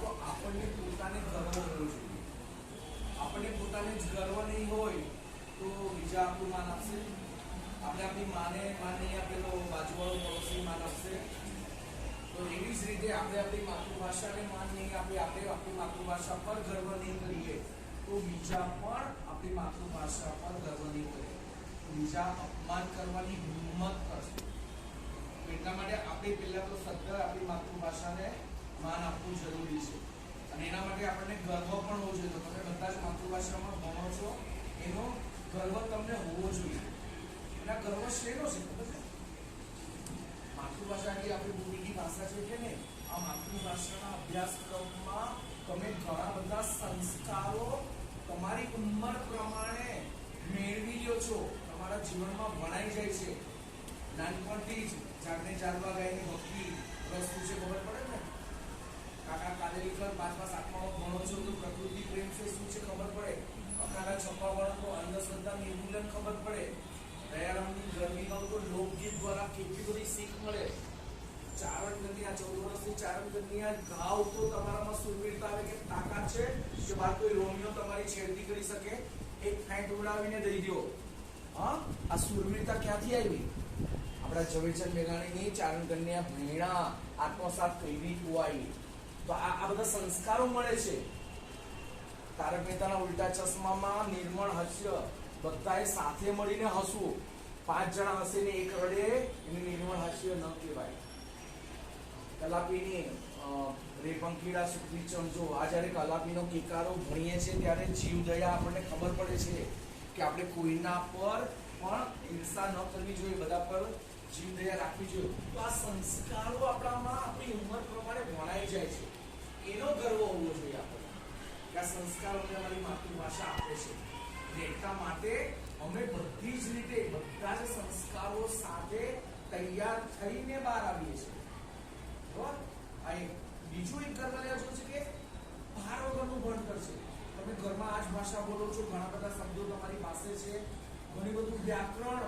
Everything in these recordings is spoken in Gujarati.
તો આપણને પોતાને ગર્વ હોવો જોઈએ આપણને પોતાને જ ગર્વ નહીં હોય તો બીજા આપણું માન આપશે. આપણે આપણી માને માન નહીં આપે બાજુવાળો પડોશી માન આપશે. તો એવી જ રીતે આપણે આપણી માતૃભાષાને માન નહીં આપે, આપણે આપણી માતૃભાષા પર ગર્વ નહીં કરીએ, તો બીજા પણ આપણી માતૃભાષા પર ગર્વ નહીં કરે. બીજા અપમાન કરવાની હિંમત કરશે. એટલા માટે આપણે પહેલા તો સત્તર આપણી માતૃભાષાને માન આપવું જરૂરી છે. અને એના માટે આપણને ગર્વ પણ હોવો જોઈએ. તમે બધા જ માતૃભાષામાં ભણો છો, એનો ગર્વ તમને હોવો જોઈએ. એના ગર્વ શેનો છે? ખબર છે? માતૃભાષા એટલી આપણી બોલીની ભાષા છે કે ને આ માતૃભાષાના અભ્યાસક્રમમાં તમે ઘણા બધા સંસ્કારો તમારી ઉંમર પ્રમાણે મેળવી લો છો. તમારા જીવનમાં ભણાઈ જાય છે. નાનપણથી જ જાગને જાગવા ગાયની ભક્તિ વસ્તુ છે ખબર પડે? કાકા કાલેરી કર પાંચમા સાતમામાં ભણો છો તો પ્રકૃતિ પ્રેમ છે, શું છે ખબર પડે? અખાના છપ્પા વાળો અંધશ્રદ્ધા નિર્મૂલન ખબર પડે. દયારામની ગરમીમાં તો લોકગીત દ્વારા કેટલી બધી શીખ મળે. ચારણ કન્યા ચૌદ વર્ષની ચારણ કન્યા ગાવ તો તમારામાં સુરવીરતા આવે કે તાકાત છે કે બાર કોઈ રોમિયો તમારી છેડતી કરી શકે. એક ફેંટ ઉડાવીને દઈ દો હા? આ સુરવીરતા ક્યાંથી આવી? આપણા ઝવેરચંદ મેઘાણીની ચારણ કન્યા ભીણા આત્મસાત કેવી કુવાઈ તો આ બધા સંસ્કારો મળે છે. તારક મહેતાના ઉલ્ટા ચશ્મામાં નિર્મળ હાસ્ય બધાએ સાથે મળીને હસવું. પાંચ જણા હસે ને એક રડે, એને નિર્મળ હાસ્ય ન કહેવાય. કલાપીની રેપંકીડા રેપંખીડા સુખી ચમચો આ જ્યારે કલાપીનો કિકારો ભણીએ છીએ ત્યારે જીવદયા આપણને ખબર પડે છે કે આપણે કોઈના પર પણ હિંસા ન કરવી જોઈએ, બધા પર જીવદયા રાખવી જોઈએ. તો આ સંસ્કારો આપણામાં આપણી ઉંમર પ્રમાણે ભણાઈ જાય છે. એનો ગર્વ હોવો જોઈએ આપણને. કે આ સંસ્કાર અમને અમારી માતૃભાષા આપે છે. અને એટલા માટે અમે બધી જ રીતે બધા જ સંસ્કારો સાથે તૈયાર થઈને બહાર આવીએ છીએ. બરાબર? આ બીજું એક ગર્વ લેવા છે કે ભાર વગરનું ભણતર છે તમે ઘરમાં આ જ ભાષા બોલો છો, ઘણા બધા શબ્દો તમારી પાસે છે. ઘણી બધું વ્યાકરણ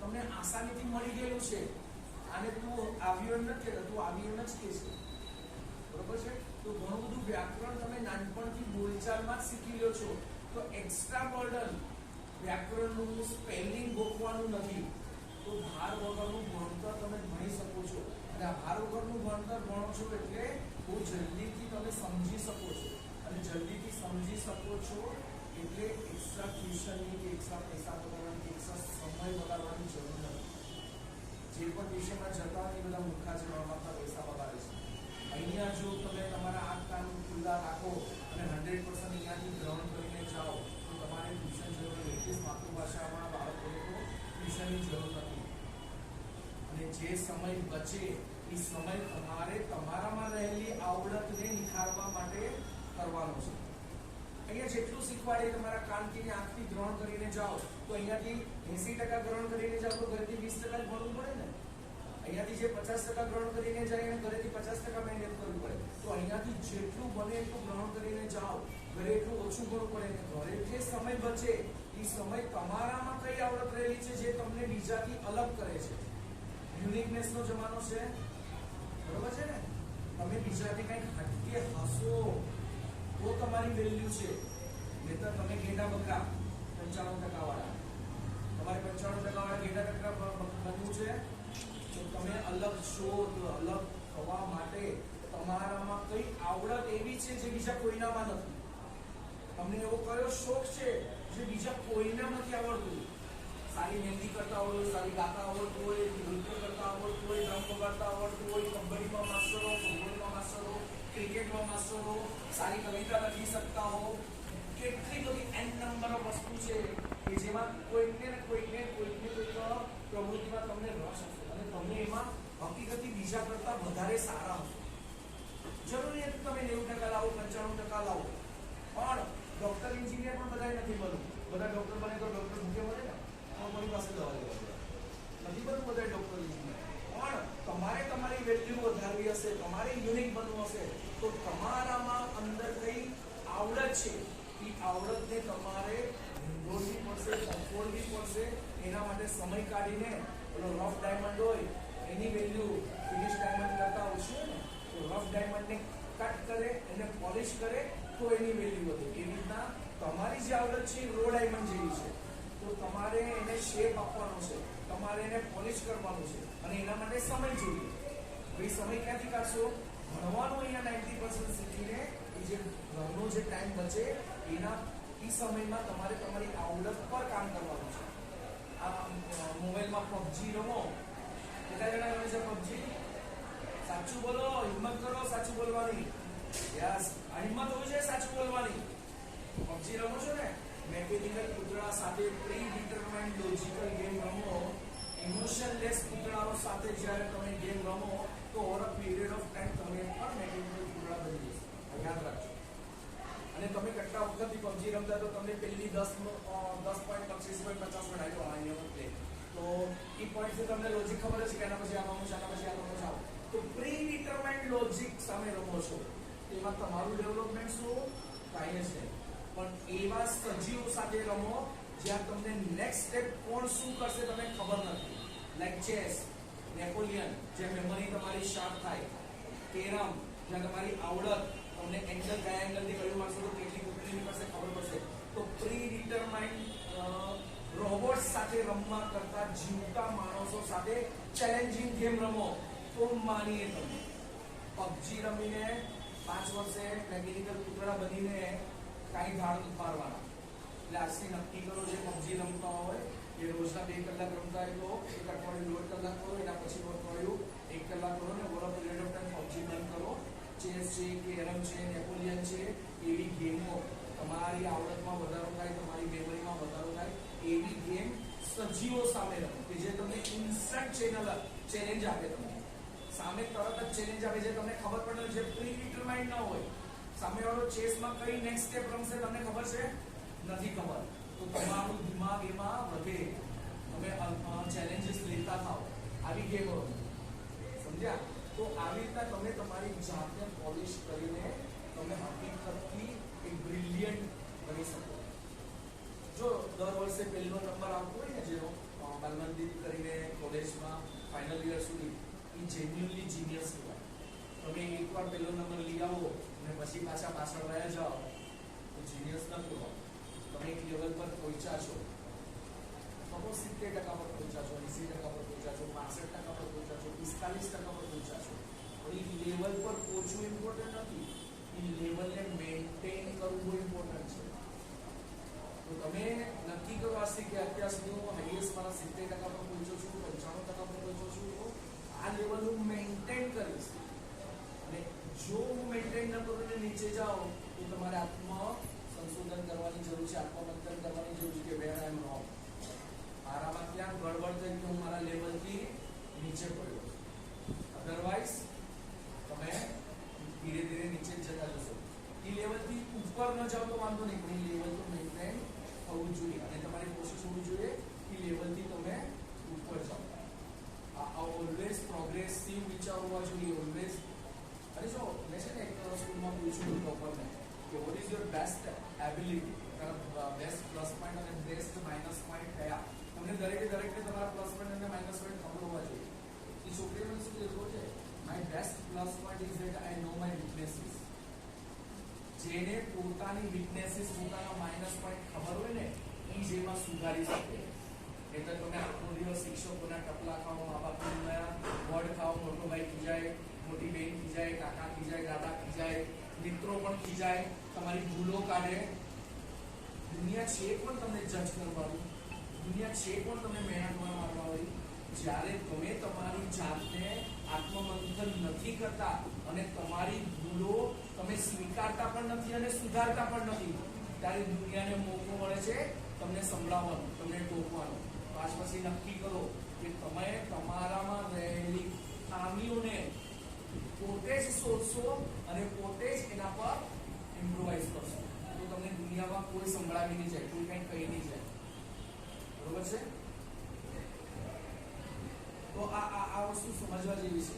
તમને આસાનીથી મળી ગયેલું છે. આને તું આવ્યો નથી તું આવ્યો જ કે છે. બરોબર છે? તો ઘણું બધું વ્યાકરણ તમે નાનપણથી બોલચાલમાં શીખી લ્યો છો. તો એક્સ્ટ્રા બર્ડન વ્યાકરણનું સ્પેલિંગ ગોખવાનું નથી. તો ભાર વગરનું ભણતર તમે ભણી શકો છો. અને આ ભાર વગરનું ભણતર ભણો છો એટલે બહુ જલ્દીથી તમે સમજી શકો છો. અને જલ્દીથી સમજી શકો છો એટલે એક્સ્ટ્રા ટ્યુશનની કે એક્સ્ટ્રા પૈસા બગાડવાની કે એક્સ્ટ્રા સમય બગાડવાની જરૂર નથી. જે પણ વિષયમાં જતા એ બધા મૂર્ખા જવા માગતા પૈસા બગાડે છે. અહીંયા જો તમે તમારા આંખ કાન ખુલ્લા રાખો અને હંડ્રેડ પર્સન્ટ અહીંયાથી ગ્રહણ કરીને જાઓ, તો તમારે ટ્યુશન જરૂર એટલીસ્ટ માતૃભાષામાં બાળકોને ટ્યુશનની જરૂર નથી. અને જે સમય બચે, એ સમય તમારે તમારામાં રહેલી આવડતને નિખારવા માટે કરવાનો છે. અહીંયા જેટલું શીખવાડે તમારા કાનથી આંખથી ગ્રહણ કરીને જાઓ, તો અહીંયાથી એસી ટકા ગ્રહણ કરીને જાઓ તો ઘરેથી વીસ ટકા જ ભણવું પડે ને? અહીંયાથી જે પચાસ ટકા ગ્રહણ કરીને જાય એને ઘરેથી પચાસ ટકા મહેનત કરવું પડે. તો અહીંયાથી જેટલું બને એટલું ગ્રહણ કરીને જાઓ. ઘરે એટલું ઓછું ભણવું પડે ને ઘરે જે સમય બચે, એ સમય તમારામાં કઈ આવડત રહેલી છે જે તમને બીજાથી અલગ કરે છે? યુનિકનેસ નો જમાનો છે. બરોબર છે ને? તમે બીજાથી કંઈક હટકે હસો, તો તમારી વેલ્યુ છે. તમારામાં કઈ આવડત એવી છે જે બીજા કોઈનામાં નથી. તમને એવો કયો શોખ છે જે બીજા કોઈને નથી આવડતું સારી મહેંદી કરતા હોય, સારી ગાતા આવડતું હોય, નૃત્ય કરતા આવડતું હોય ડ્રમ વગાડતા આવડતું હોય કબડ્ડીમાં માસ્ટરો ફૂટબોલમાં માસ્ટરો ક્રિકેટમાં માસ્ટરો સારી કવિતા લખી શકતા હો. કેટલી બધી એન નંબર ઓફ વસ્તુ છે કે જેમાં કોઈને ને કોઈને કોઈને કોઈક પ્રવૃત્તિમાં તમને રસ હશે અને તમે એમાં હકીકતી બીજા કરતાં વધારે સારા હશો. જરૂરી હતું તમે નેવું ટકા લાવો, પંચાણું ટકા લાવો. પણ ડોક્ટર એન્જિનિયર પણ બધાય નથી બનવું. બધા ડોક્ટર બને તો ડોક્ટર ભૂખે મળે ને? તો કોઈ પાસે દવા લેવા નથી બનવું બધા ડોક્ટર એન્જિનિયર પણ તમારે તમારી વેલ્યુ વધારવી હશે, તમારે યુનિક બનવું હશે, તો તમારામાં અંદર કઈ આવડત છે? એ આવડતને તમારે ઢોળવી પડશે સંપોડવી પડશે, એના માટે સમય કાઢીને, પેલો રફ ડાયમંડ હોય, એની વેલ્યુ ફિનિશ ડાયમંડ કરતા ઓછી હોય ને તો રફ ડાયમંડને કટ કરે એને પોલિશ કરે તો એની વેલ્યુ વધે. એવી રીતના તમારી જે આવડત છે એ રો ડાયમંડ જેવી છે. તો તમારે એને શેપ આપવાનો છે, તમારે એને પોલિશ કરવાનું છે અને એના માટે સમય જોઈએ. ભાઈ સમય ક્યાંથી કાઢશો? ભણવાનું અહીંયા નાઇન્ટી પર્સન્ટ શીખીને એ જે ઘરનો જે ટાઈમ બચે એના એ સમયમાં તમારે તમારી આવડત પર કામ કરવાનું છે. આ મોબાઈલમાં પબજી રમો. કેટલા જણા રમે છે પબજી? સાચું બોલો હિંમત કરો સાચું બોલવાની. યસ આ હિંમત હોવી જોઈએ સાચું બોલવાની. પબજી રમો છો ને? મેકેનિકલ પુતળા સાથે પ્રી ડિટરમાઇન્ડ લોજિકલ ગેમ રમો. ઇમોશનલેસ પુતળાઓ સાથે જ્યારે તમે ગેમ રમો તો over a period of time તમે પણ મેકેનિકલ પુતળા બની જશો. આ યાદ રાખજો. અને તમે કેટલા વખતથી પબજી રમતા તો તમને પહેલી દસ અ, દસ પોઈન્ટ પચીસ પોઈન્ટ પચાસ પોઈન્ટ આવ્યો આ નિયમ પ્લે તો એ પોઈન્ટથી તમને લોજિક ખબર છે કે આના પછી આ રમું છું આના પછી આ રમું છું. આવું. તો પ્રી ડિટરમાઇન્ડ લોજિક સામે રમો છો. તેમાં તમારું ડેવલપમેન્ટ શું? થાય છે પણ એવા સજીવો સાથે રમો જ્યાં તમને નેક્સ્ટ સ્ટેપ કોણ શું કરશે તમને ખબર નથી. લાઈક ચેસ નેપોલિયન જે મેમરી તમારી શાર્પ થાય. કેરમ, જ્યાં તમારી આવડત તમને એંગલ કયા એંગલથી કયું મારશો તો કેટલી કુકડી પાસે ખબર પડશે. તો પ્રી ડિટરમાઇન્ડ રોબોટ્સ સાથે રમવા કરતા જીવતા માણસો સાથે ચેલેન્જિંગ ગેમ રમો. તો માનીએ તમે પબજી રમીને પાંચ વર્ષે મેકેનિકલ ટુકડા બનીને કાંઈ ધાડ ઉપાડવાના. એટલે આજથી નક્કી કરો જે પબજી રમતા હોય, એ રોજના બે કલાક રમતા હોય તો એક અઠવાડિયું, દોઢ કલાક કરો, એના પછી અઠવાડિયું, એક કલાક કરો ને over period of time PUBG બંધ કરો. ચેસ છે, કેરમ છે, નેપોલિયન છે, એવી ગેમો તમારી આવડતમાં વધારો થાય, તમારી મેમરીમાં વધારો થાય, એવી ગેમ સજીવો સામે રમો કે જે તમને ઇન્સેક્ટ ચેનલ ચેલેન્જ આપે તમને. સામે તરત જ ચેલેન્જ આવે છે. તમને ખબર પડે જે પ્રી ડિટરમાઇન્ડ ન હોય. સામેવાળો ચેસમાં કઈ નેક્સ્ટ સ્ટેપ રમશે તમને ખબર છે? નથી ખબર. તો તમારું દિમાગ એમાં વધે. તમે ચેલેન્જીસ લેતા થાઓ. આવી ગેમો સમજ્યા? તો આવી રીતના તમે તમારી જાતને પોલિશ કરીને તમે હકીકતથી એક બ્રિલિયન્ટ બની શકો. જો દર વર્ષે પહેલો નંબર આવતો હોય ને, જેનો બાલમંદિર કરીને કોલેજમાં ફાઇનલ યર સુધી એ જેન્યુઅનલી જીનિયસ કહેવાય તમે એકવાર પહેલો નંબર લઈ આવો અને પછી પાછા પાછળ રહ્યા જાઓ તો જીનિયસ ન કહેવાય તમે એક લેવલ પર પહોંચ્યા છો સપોઝ સિત્તેર ટકા પર પહોંચ્યા છો એસી ટકા પર પહોંચ્યા છો પાસઠ ટકા પર પહોંચ્યા છો પિસ્તાલીસ ટકા પર પહોંચ્યા છો પણ એ લેવલ પર પહોંચવું ઇમ્પોર્ટન્ટ નથી એ લેવલને મેન્ટેન કરવું બહુ ઇમ્પોર્ટન્ટ છે તો તમે નક્કી કરો આજથી કે અત્યાર સુધી હું હાઈએસ્ટ મારા સિત્તેર ટકા પર પહોંચ્યો છું પંચાણું ટકા પર પહોંચ્યો છું તો આ લેવલ હું મેન્ટેન કરીશ. અને જો હું મેન્ટેન ન કરું ને નીચે જાઓ તો તમારે આત્મ સંશોધન કરવાની જરૂર છે, આત્મમંથન કરવાની જરૂર છે કે વેર આઈ એમ રોંગ મારામાં ક્યાં ગડબડ થઈ કે હું મારા લેવલથી નીચે પડ્યો અધરવાઇઝ તમે ધીરે ધીરે નીચે જતા જશો. એ લેવલથી ઉપર ન જાઓ તો વાંધો નહીં, પણ એ લેવલ તો મેન્ટેન થવું જોઈએ. અને તમારી કોશિશ હોવી જોઈએ એ લેવલથી તમે ઓલવેઝ પ્રોગ્રેસિવ વિચાર હોવા જોઈએ ઓલવેઝ અરે જો મેં છે ને એક સ્કૂલમાં પૂછ્યું ટોપરને કે what is your best ability best plus point અને બેસ્ટ માઇનસ પોઈન્ટ કયા તમને દરેકે દરેકને તમારા પ્લસ પોઈન્ટ અને માઇનસ પોઈન્ટ ખબર હોવા જોઈએ એ છોકરીએ મને શું કહેવું છે my best plus point is that I know my weaknesses જેને પોતાની વીકનેસીસ પોતાના માઇનસ પોઈન્ટ ખબર હોય ને એ જેમાં સુધારી શકે નહીંતર તમે આખો દિવસ શિક્ષકોના ટપલા ખાઓ મા બાપના વડ ખાઓ, મોટો ભાઈ ખીજાય, મોટી બેન ખીજાય, કાકા ખીજાય, દાદા ખીજાય, મિત્રો પણ ખીજાય. તમારી ભૂલો કાઢે. દુનિયા છે પણ તમને જજ કરવાનું. દુનિયા છે પણ તમે મહેનતમાં મારવા હોય જ્યારે તમે તમારી જાતને આત્મમંથન નથી કરતા અને તમારી ભૂલો તમે સ્વીકારતા પણ નથી અને સુધારતા પણ નથી, ત્યારે દુનિયાને મોકો મળે છે તમને સંભળાવવાનું, તમને ટોકવાનો. પાછળથી નક્કી કરો કે તમે તમારામાં રહેલી ખામીઓને પોતે જ શોધશો અને પોતે જ એના પર ઇમ્પ્રુવાઇઝ કરશો. તો તમને દુનિયામાં કોઈ સંભળાવી નહીં જાય, કોઈ કંઈ કહી નહીં જાય. બરોબર છે? તો આ આ વસ્તુ સમજવા જેવી છે.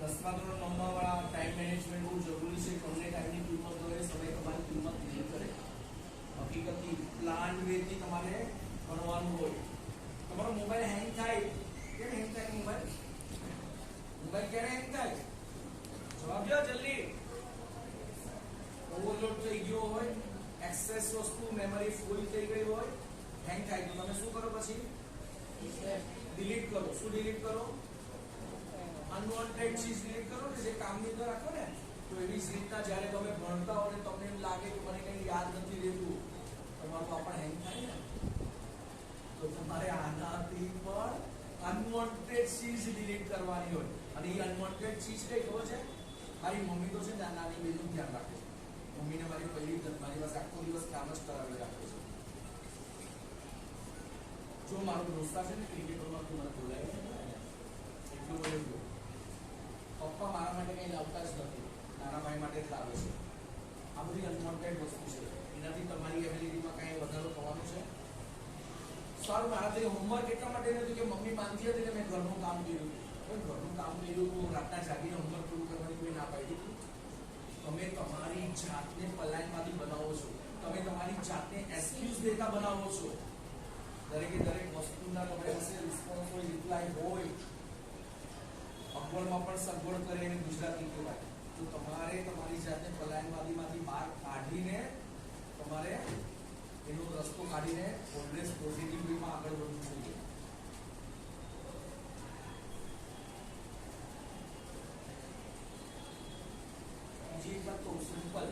દસમા ધોરણ નવમા વાળા ટાઈમ મેનેજમેન્ટ બહુ જરૂરી છે. તમને ટાઈમની કિંમત હોય સમય તમારી કિંમત નહીં કરે. હકીકતથી પ્લાન વેથી તમારે ભણવાનું હોય. વસ્તુ મેમરી ફૂલ થઈ ગઈ હોય હેંગ થાય તો તમે શું કરો પછી? ડિલીટ કરો. શું ડિલીટ કરો? અનવોન્ટેડ ચીજ ડિલીટ કરો ને જે કામની અંદર રાખો ને, તો એવી જ રીતના જ્યારે તમે ભણતા હો ને તમને એમ લાગે કે મને કંઈ યાદ નથી રહેતું, તમારું આ પણ હેંગ થાય ને. તો તમારે આનાથી પણ અનવોન્ટેડ ચીજ ડિલીટ કરવાની હોય. અને એ અનવોન્ટેડ ચીજ કઈ ખબર છે? મારી મમ્મી તો છે ને નાની બેનું ધ્યાન રાખે. મમ્મીને મારી પહેલી મારી પાસે આખો દિવસ કામ જ કરાવી રાખે છે. જો મારો દોસ્તા છે ને ક્રિકેટરમાં તું મને બોલાય એટલું બધું જો. પપ્પા મારા માટે કંઈ લાવતા જ નથી. નાના ભાઈ માટે જ લાવે છે. આ બધી અનવોન્ટેડ વસ્તુ છે. એનાથી તમારી એબિલિટીમાં કાંઈ વધારો થવાનો છે? સારું મારાથી હોમવર્ક એટલા માટે નથી કે મમ્મી માનતી હતી કે મેં ઘરનું કામ કર્યું. ઘરનું કામ કર્યું રાતના જાગીને હોમવર્ક પૂરું કરવાની કોઈ ના પાડી હતી તમે તમારી જાતને પલાયનવાદી બનાવો છો. તમે તમારી જાતને એક્સક્યુઝ દેતા બનાવો છો. દરેકે દરેક વસ્તુના તમારી પાસે રિસ્પોન્સ હોય રિપ્લાય હોય. અગવડમાં પણ સગવડ કરે એને ગુજરાતી કહેવાય. તો તમારે તમારી જાતને પલાયનવાદીમાંથી બહાર કાઢીને તમારે એનો રસ્તો કાઢીને ઓલવેઝ પોઝિટિવમાં આગળ વધવું જોઈએ. કહું સિમ્પલ.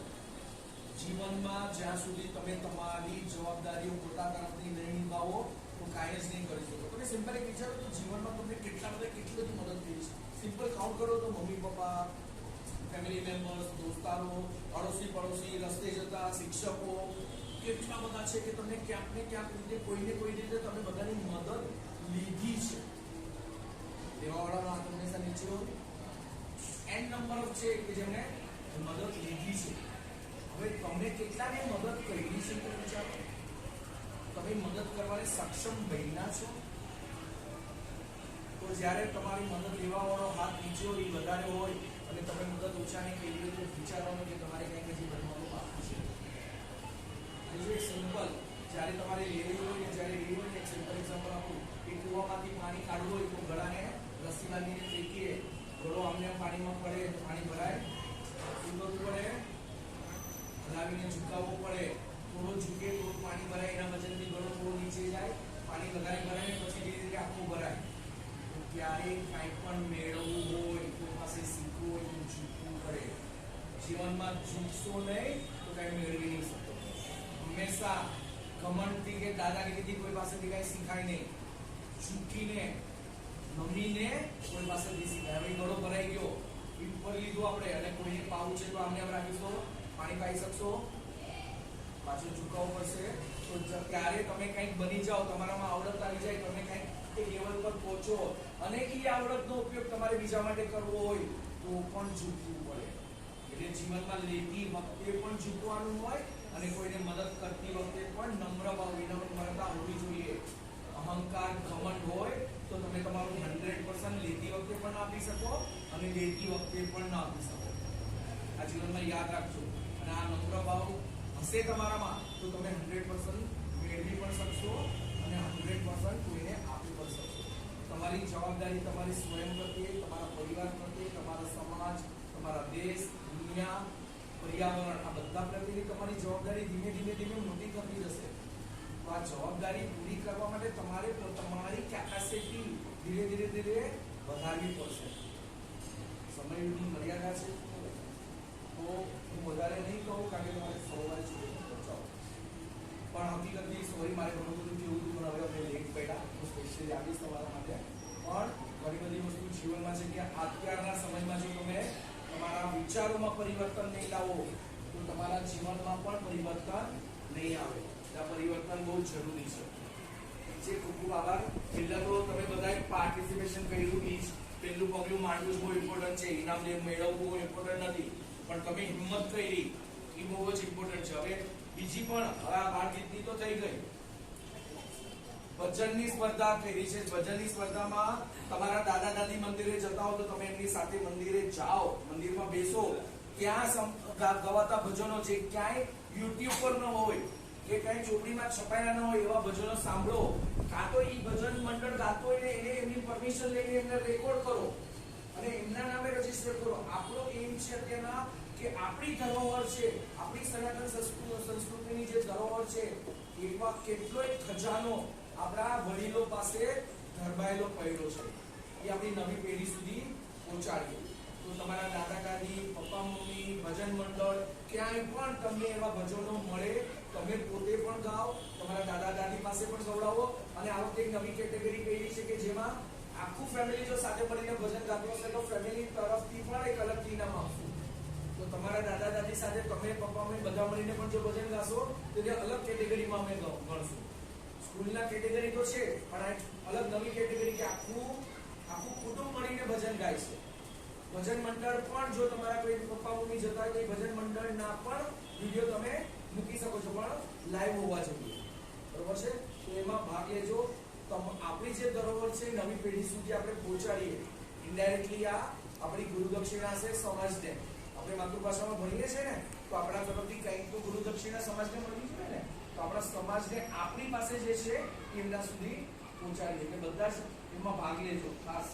જીવનમાં જ્યાં સુધી તમે તમારી જવાબદારીઓ પોતા તરફથી નહીં નિભાવો, તો કાંઈ જ નહીં કરી શકો. તમે સિમ્પલ એક વિચારો તો જીવનમાં તમને કેટલા બધા કેટલી બધી મદદ થઈ છે. સિમ્પલ કાઉન્ટ કરો તો મમ્મી, પપ્પા ફેમિલી મેમ્બર્સ દોસ્તારો, અડોશી પડોશી, રસ્તે જતા, શિક્ષકો, કેટલા બધા છે કે તમને ક્યાંક ને ક્યાંક રીતે કોઈને કોઈ રીતે તમે બધાની મદદ લીધી છે. એવા વાળાનો હાથ હંમેશા નીચે હોય એન નંબર ઓફ છે કે જેમણે મદદ લીધી છે. હવે તમે કેટલાને મદદ કરી છે તો વિચારો. તમે મદદ કરવાને સક્ષમ બન્યા છો? તો જ્યારે તમારી મદદ લેવા વાળો હાથ નીચો એ વધારે હોય, અને તમે મદદ ઓછાને કહી દો તો વિચારવાનું કે તમારે કંઈક હજી બનવાનું બાકી છે. બીજું એક સિમ્પલ જ્યારે તમારે લેવી હોય ને જ્યારે લેવી હોય ને સિમ્પલ એક્ઝામ્પલ આપું કે કૂવામાંથી પાણી કાઢવું હોય તો ગળાને રસી બાંધીને ફેંકીએ. ગળો આમને પાણીમાં પડે, પાણી ભરાય. શું પડે હલાવીને ઝુકાવવો પડે. થોડો ઝૂકે, થોડું પાણી ભરાય, એના વજનથી ગળો થોડો નીચે જાય. પાણી વધારે ભરાય પછી ધીરે ધીરે આખું ભરાય. તો ક્યારેય કાંઈ પણ મેળવવું હોય કોઈ પાસે શીખવું હોય, તો ઝૂકવું પડે. જીવનમાં ઝૂકશો નહીં, તો કાંઈ મેળવી નહીં શકતો હંમેશા ઘમંડથી કે દાદાગીરીથી કોઈ પાસેથી કાંઈ શીખાય નહીં. ઝૂકીને, નમીને કોઈ પાસેથી શીખાય. હવે ગળો ભરાઈ ગયો. ઉપર લીધું આપણે. અને કોઈને પાવું છે તો આમને આમ રાખીશો. પાણી પાઈ શકશો. પાછું ઝુકાવવું પડશે. તો ક્યારે તમે કંઈક બની જાઓ. તમારામાં આવડત આવી જાય. તમે કંઈક એક લેવલ પર પહોંચો. અને એ આવડતનો ઉપયોગ તમારે બીજા માટે કરવો હોય, તો પણ ઝૂકવું પડે. એટલે જીવનમાં લેતી વખતે પણ ઝૂકવાનું હોય અને કોઈને મદદ કરતી વખતે પણ નમ્ર ભાવ વિનમ્રતા હોવી જોઈએ. અહંકાર ઘમંડ હોય, તો તમે તમારું હંડ્રેડ પર્સન્ટ લેતી વખતે પણ આપી શકો. અને લેતી વખતે પણ ન આપી શકો. આ જીવનમાં યાદ રાખજો. અને આ નમ્ર ભાવ હશે તમારામાં, તો તમે હંડ્રેડ પર્સન્ટ મેળવી પણ શકશો અને હંડ્રેડ પર્સન્ટ કોઈને આપી પણ શકશો. તમારી જવાબદારી તમારી સ્વયં પ્રત્યે, તમારા પરિવાર પ્રત્યે, તમારા સમાજ, તમારા દેશ, દુનિયા, પર્યાવરણ, આ બધા પ્રત્યેની તમારી જવાબદારી ધીમે ધીમે ધીમે મોટી થતી જશે. તો આ જવાબદારી પૂરી કરવા માટે તમારે તમારી કેપેસિટી ધીરે ધીરે ધીરે વધારવી પડશે. સમયની મર્યાદા છે? તો હું વધારે નહીં કહું કારણ કે તમારે સવારે પહોંચાવો પણ હકીકતની સોરી મારે ઘણું બધું કેવું હતું, પણ હવે અમે લેટ પડ્યા. હું સ્પેશિયલી આવીશ તમારા માટે. પણ ઘણી બધી વસ્તુ જીવનમાં છે કે અત્યારના સમયમાં જો તમે તમારા વિચારોમાં પરિવર્તન નહીં લાવો, તો તમારા જીવનમાં પણ પરિવર્તન નહીં આવે. આ પરિવર્તન બહુ જરૂરી છે. જે ખૂબ ખૂબ આભાર. પહેલા તો તમે બધાએ પાર્ટિસિપેશન કર્યું જ. પહેલું પગલું માંડવું બહુ ઇમ્પોર્ટન્ટ છે. ઇનામ જે મેળવવું ઇમ્પોર્ટન્ટ નથી. પણ તમે હિંમત કરી, એ બહુ જ ઇમ્પોર્ટન્ટ છે. હવે બીજી પણ આ બાળ તો થઈ ગઈ. ભજનની સ્પર્ધા કરી છે. ભજનની સ્પર્ધામાં તમારા દાદા દાદી મંદિરે જતા હો તો તમે એમની સાથે મંદિરે જાઓ. મંદિરમાં બેસો. ત્યાં ગવાતા ભજનો છે. ક્યાંય યુટ્યુબ પર ન હોય. કે કઈ ચોપડીમાં છપાયેલા ન હોય એવા ભજનો સાંભળો. કાં તો એ ભજન મંડળ ગાતો હોય એને એમની પરમિશન લઈને એમને રેકોર્ડ કરો. અને એમના નામે રજિસ્ટર કરો. આપણો એમ છે અત્યારના કે આપણી ધરોહર છે, આપણી સનાતન સંસ્કૃ- સંસ્કૃતિની જે ધરોહર છે એમાં કેટલોય ખજાનો આપણા વડીલો પાસે ધરબાયેલો પડ્યો છે. એ આપણી નવી પેઢી સુધી પહોંચાડીએ. તો તમારા દાદા દાદી પપ્પા, મમ્મી, ભજન મંડળ, ક્યાંય પણ તમને એવા ભજનો મળે, તમે પોતે પણ ગાઓ, તમારા દાદા દાદી પાસે પણ ગવડાવો અને આ વખતે નવી કેટેગરી કઈ છે કે જેમાં આખું ફેમિલી જો સાથે મળીને ભજન ગાતું હશે તો ફેમિલી તરફથી પણ એક અલગ ઇનામ આપશું. તો તમારા દાદા દાદી સાથે તમે, પપ્પા, મમ્મી બધા મળીને પણ જો ભજન ગાશો, તો તે અલગ કેટેગરીમાં અમે ગણશું સ્કૂલના કેટેગરી તો છે, પણ આ અલગ નવી કેટેગરી કે આખું આખું કુટુંબ મળીને ભજન ગાય છે. ભજન મંડળ પણ જો તમારા કોઈ પપ્પા મમ્મી જતા હોય તો ભજન મંડળના પણ વીડિયો તમે મૂકી શકો છો, પણ લાઈવ હોવા જોઈએ. બરોબર છે? તો એમાં ભાગ લેજો. આપણી જે ધરોહર છે, નવી પેઢી સુધી આપણે પહોંચાડીએ. ઇન્ડાયરેક્ટલી આ આપણી ગુરુદક્ષિણા છે, સમાજને. આપણે માતૃભાષામાં ભણીએ છીએ ને, તો આપણા તરફથી કંઈક તો ગુરુદક્ષિણા સમાજને મળવી જોઈએ ને, તો આપણા સમાજને આપણી પાસે જે છે, એમના સુધી પહોંચાડીએ. એટલે બધા જ એમાં ભાગ લેજો. ખાસ.